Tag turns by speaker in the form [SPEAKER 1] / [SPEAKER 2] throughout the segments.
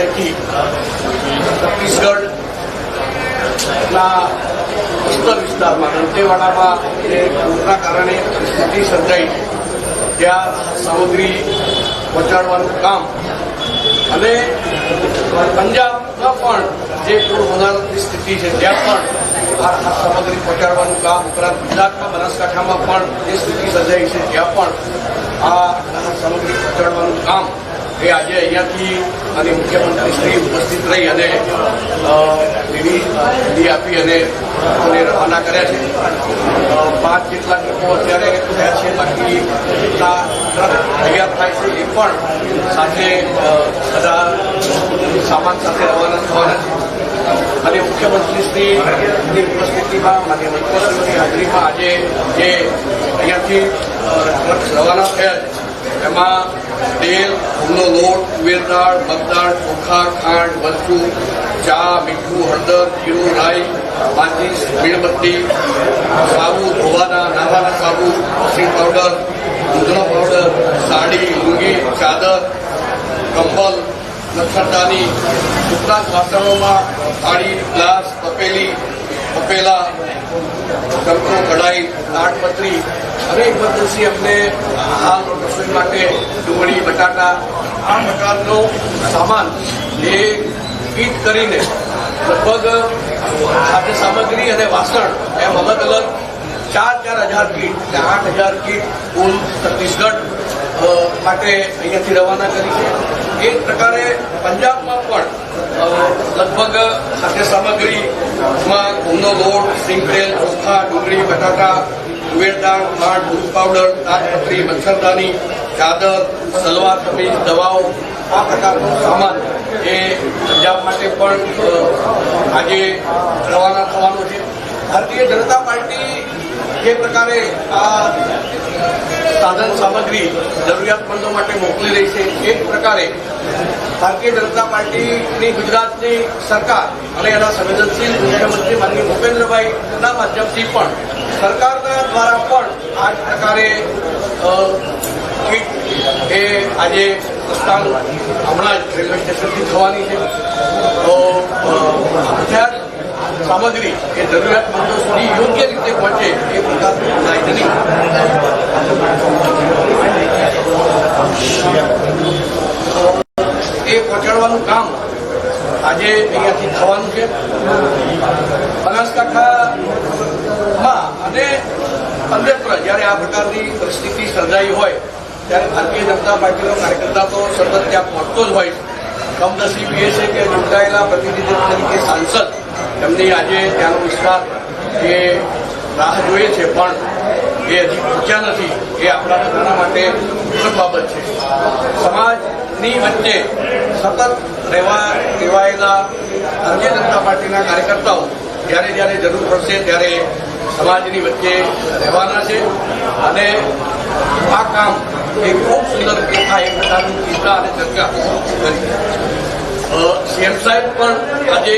[SPEAKER 1] સમયથી છત્તીસગઢના ઉત્તર વિસ્તારમાં, દંતેવાડામાં જે પૂરના કારણે સ્થિતિ સર્જાઈ ત્યાં સામગ્રી પહોંચાડવાનું કામ. અને પંજાબમાં પણ જે પૂર વધારાની સ્થિતિ છે, ત્યાં પણ આ સામગ્રી પહોંચાડવાનું કામ ઉપરાંત ગુજરાતમાં, બનાસકાંઠામાં પણ જે સ્થિતિ સર્જાઈ છે, ત્યાં પણ આ સામગ્રી પહોંચાડવાનું કામ એ આજે અહીંયાથી અને મુખ્યમંત્રી શ્રી ઉપસ્થિત રહી અને લીલી આપી અને લોકોને રવાના કર્યા છે. પાંચ જેટલા લોકો અત્યારે થયા છે, બાકી જેટલા તૈયાર થાય છે, એ પણ સાથે બધા સામાન સાથે રવાના થવાના છે. અને મુખ્યમંત્રી શ્રીની ઉપસ્થિતિમાં અને મંત્રીશ્રીની હાજરીમાં આજે જે અહીંયાથી રવાના થયા છે, એમાં તેલ ઘઉંનો લોટ તુવેર દાળ મગદાળ ચોખા, ખાંડ, મરચું, ચા, મીઠું, હળદર, જીરું, રાઈ માચીસ મીણબત્તી, સાબુ, ધોવાના નાવાના સાબુ વોશિંગ પાવડર, દૂધનો પાવડર, સાડી, લુંગી, ચાદર, કંબલ નક્ષરદાની ઉપરાંત વાસણોમાં થાળી, ગ્લાસ, તપેલી તપેલા કંકો કઢાઈ તાટપત્રી અને પદ્ધતિ અમને હાલ રસોઈ માટે ડુંગળી, બટાટા, આ પ્રકારનો સામાન એ કીટ કરીને લગભગ ખાદ્ય સામગ્રી અને વાસણ એમ અલગ અલગ ચાર ચાર હજાર કીટ એટલે આઠ હજાર કીટ કુલ છત્તીસગઢ માટે અહીંયાથી રવાના કરી છે. એ જ પ્રકારે પંજાબમાં પણ લગભગ ખાદ્ય સામગ્રીમાં ઘઉંનો લોટ, સિંગતેલ, ચોખા, ડુંગળી બટાટા તુવેર દાળ, ખાંડ, દૂધ પાવડર તાજપત્રી મચ્છરદાની, ચાદર, સલવાર કમીજ, દવાઓ, આ પ્રકારનો સામાન એ પંજાબ માટે પણ આજે રવાના થવાનો છે. ભારતીય જનતા પાર્ટી જે પ્રકારે આ સાધન સામગ્રી જરૂરિયાતમંદો માટે મોકલી રહી છે, એ પ્રકારે ભારતીય જનતા પાર્ટીની ગુજરાતની સરકાર અને એના સંવેદનશીલ મુખ્યમંત્રી માનનીય ભૂપેન્દ્રભાઈના માધ્યમથી પણ સરકારના દ્વારા પણ આ જ પ્રકારે એ આજે પ્રસ્થાન હમણાં જ રેલવે સ્ટેશનથી થવાની છે. તો જ સામગ્રી એ જરૂરિયાતમંદો સુધી યોગ્ય રીતે પહોંચે એ એ પહોંચાડવાનું કામ આજે અહીંયાથી થવાનું છે. બનાસકાંઠામાં અને અન્યત્ર જ્યારે આ પ્રકારની પરિસ્થિતિ સર્જાઈ હોય, ત્યારે ભારતીય જનતા પાર્ટીનો કાર્યકર્તા તો સતત ત્યાં પહોંચતો જ હોય કમનસીબ એ છે કે ચૂંટાયેલા પ્રતિનિધિ તરીકે સાંસદ, એમની આજે ત્યાંનો વિસ્તાર એ રાહ જોઈએ છે, પણ એ હજી પહોંચ્યા નથી. એ આપણા બધાના માટે દુઃખદ બાબત છે. સમાજની વચ્ચે સતત રહેવા રહેવાયેલા ભારતીય જનતા પાર્ટીના કાર્યકર્તાઓ જ્યારે જ્યારે જરૂર પડશે ત્યારે સમાજની વચ્ચે રહેવાના છે. અને આ કામ એ ખૂબ સુંદર રીતે થાય એ પ્રકારની ચિંતા અને ચર્ચા કરી. સીએમ સાહેબ પણ આજે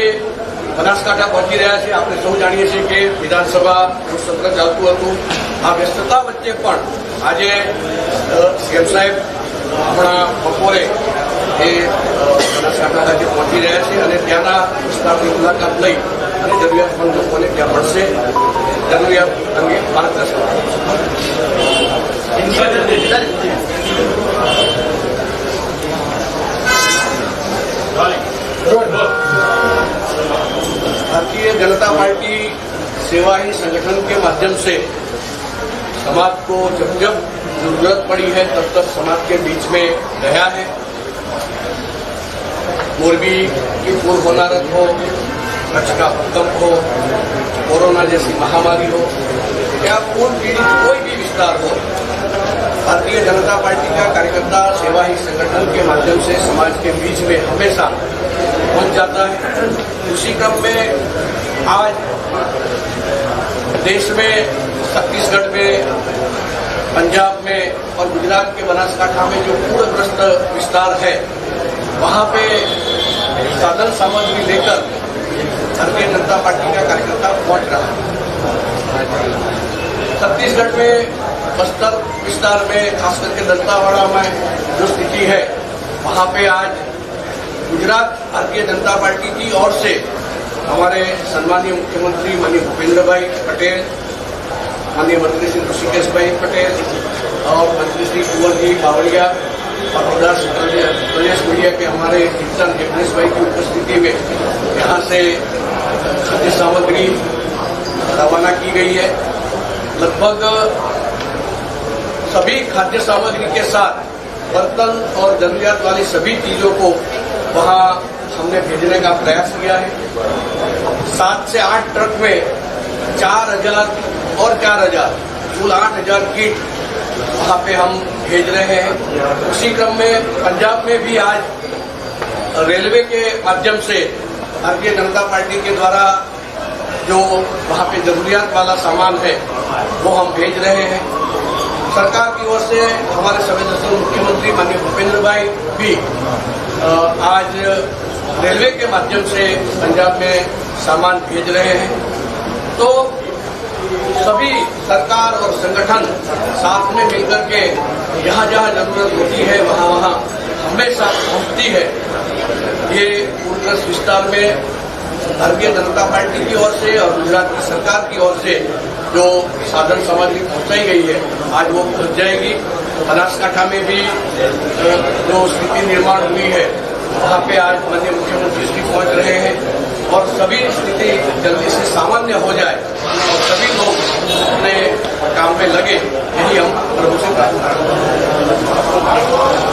[SPEAKER 1] બનાસકાંઠા પહોંચી રહ્યા છે આપણે સૌ જાણીએ છીએ કે વિધાનસભાનું સત્ર ચાલતું હતું. આ વ્યસ્તતા વચ્ચે પણ આજે સીએમ સાહેબ આપણા બપોરે એ બનાસકાંઠા ખાતે પહોંચી રહ્યા છે અને ત્યાંના વિસ્તારની મુલાકાત લઈ અને જરૂરિયાતમંદ લોકોને ત્યાં મળશે. જરૂરિયાત અંગે માર્ગદર્શન जनता पार्टी सेवा ही संगठन के माध्यम से समाज को जब जब ज़रूरत पड़ी है, तब तक समाज के बीच में रहा है। मोरबी की पूर्व होनारत हो, कच्छ का भूकंप हो, कोरोना जैसी महामारी हो, या पूर्व पीड़ित कोई भी विस्तार हो, भारतीय जनता पार्टी का कार्यकर्ता सेवा ही संगठन के माध्यम से समाज के बीच में हमेशा पहुँच जाता है। उसी क्रम में आज देश में, छत्तीसगढ़ में, पंजाब में और गुजरात के बनासकांठा में जो पूरग्रस्त विस्तार है, वहाँ पे साधन सामग्री लेकर भारतीय जनता पार्टी का कार्यकर्ता पहुँच रहा है। छत्तीसगढ़ में बस्तर विस्तार में खास करके दंतावाड़ा में जो स्थिति है, वहाँ पे आज गुजरात भारतीय जनता पार्टी की ओर से हमारे सम्मानीय मुख्यमंत्री माननीय भूपेंद्र भाई पटेल, माननीय मंत्री श्री ऋषिकेश भाई पटेल और मंत्री श्री कुंवर जी बावड़िया और प्रदेश प्रदेश मीडिया के हमारे कीर्तन जगनेश भाई की उपस्थिति में यहाँ से खाद्य सामग्री रवाना की गई है। लगभग सभी खाद्य सामग्री के साथ बर्तन और जरूरियात वाली सभी चीज़ों को वहाँ हमने भेजने का प्रयास किया है। सात से आठ ट्रक में चार हज़ार और चार हज़ार, कुल आठ हज़ार किट वहाँ पे हम भेज रहे हैं। उसी क्रम में पंजाब में भी आज रेलवे के माध्यम से भारतीय जनता पार्टी के द्वारा जो वहाँ पे जरूरियात वाला सामान है, वो हम भेज रहे हैं। सरकार की ओर से हमारे संवेदनशील मुख्यमंत्री माननीय भूपेंद्र भाई भी आज रेलवे के माध्यम से पंजाब में सामान भेज रहे हैं। तो सभी सरकार और संगठन साथ में मिलकर के जहाँ जहाँ ज़रूरत होती है, वहाँ वहाँ हमेशा पहुँचती है। ये पूर्णस विस्तार में भारतीय जनता पार्टी की ओर से और गुजरात की सरकार की ओर से जो साधन सामग्री पहुंचाई गई है, आज वो पहुँच जाएगी। बनासकांठा में भी जो स्थिति निर्माण हुई है, वहाँ पे आज माननीय मुख्यमंत्री श्री स्थिति जल्दी से सामान्य हो जाए और सभी लोग अपने काम पे लगे यही हम प्रभु से प्रार्थना करते हैं।